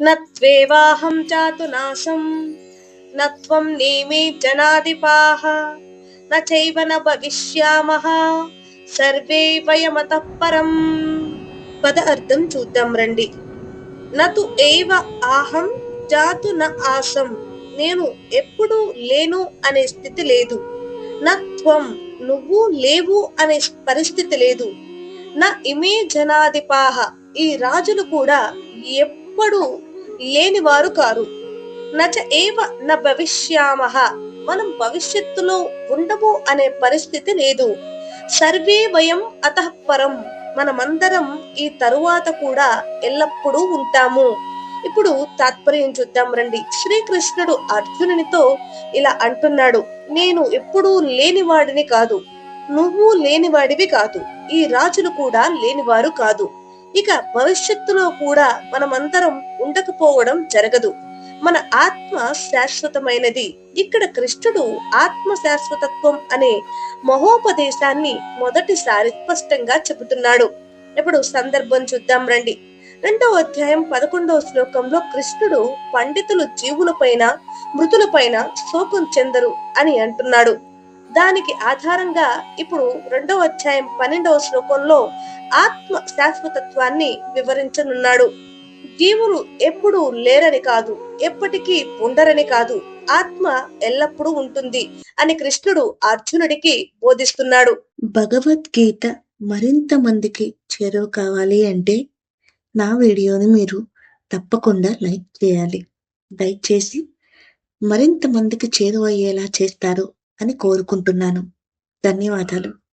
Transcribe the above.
నత్వేవాహం చాతు నాశం నత్వం నేమే జనాధిపాః న చైవ న భవిష్యామః సర్వే వయమత పరం పద అర్థం చూద్దాం రండి. నతు ఏవ ఆహం జాతు న ఆసం నేను ఎప్పుడు లేను అనే స్థితి లేదు. నత్వం త్వం నువ్వు లేవు అనే పరిస్థితి లేదు. నా ఇమే జనాధిపాహ ఈ రాజులు కూడా ఎప్పుడు లేనివారు కారు. నచ ఏవ న భవిష్యామహ మనం భవిష్యత్తులో ఉండము అనే పరిస్థితి లేదు. సర్వే వయం అత పరం. మనమందరం ఈ తరువాత కూడా ఎల్లప్పుడూ ఉంటాము. ఇప్పుడు తాత్పర్యం చూద్దాం రండి. శ్రీకృష్ణుడు అర్జునునితో ఇలా అంటున్నాడు. నేను ఎప్పుడూ లేనివాడిని కాదు. నువ్వు లేనివాడివి కాదు. ఈ రాజులు కూడా లేనివారు కాదు. ఇక భవిష్యత్తులో కూడా మనమందరం ఉండకపోవడం జరగదు. మన ఆత్మ శాశ్వతమైనది. ఇక్కడ కృష్ణుడు ఆత్మ శాశ్వతత్వం అనే మహోపదేశాన్ని మొదటిసారి స్పష్టంగా చెబుతున్నాడు. ఇప్పుడు సందర్భం చూద్దాం రండి. రెండవ అధ్యాయం పదకొండవ శ్లోకంలో కృష్ణుడు పండితులు జీవులపైన మృతులపైన శోకం చెందరు అని అంటున్నాడు. దానికి ఆధారంగా ఇప్పుడు రెండవ అధ్యాయం పన్నెండవ శ్లోకంలో ఆత్మ శాశ్వతత్వాన్ని వివరించనున్నాడు. జీవులు ఎప్పుడు లేరని కాదు ఎప్పటికీ ఉండరని కాదు ఆత్మ ఎల్లప్పుడూ ఉంటుంది అని కృష్ణుడు అర్జునుడికి బోధిస్తున్నాడు. భగవద్గీత మరింత మందికి చేరువ కావాలి అంటే నా వీడియోని మీరు తప్పకుండా లైక్ చేయాలి. దయచేసి మరింత మందికి చేరువయ్యేలా చేస్తారు. అని కోరుకుంటున్నాను. ధన్యవాదాలు.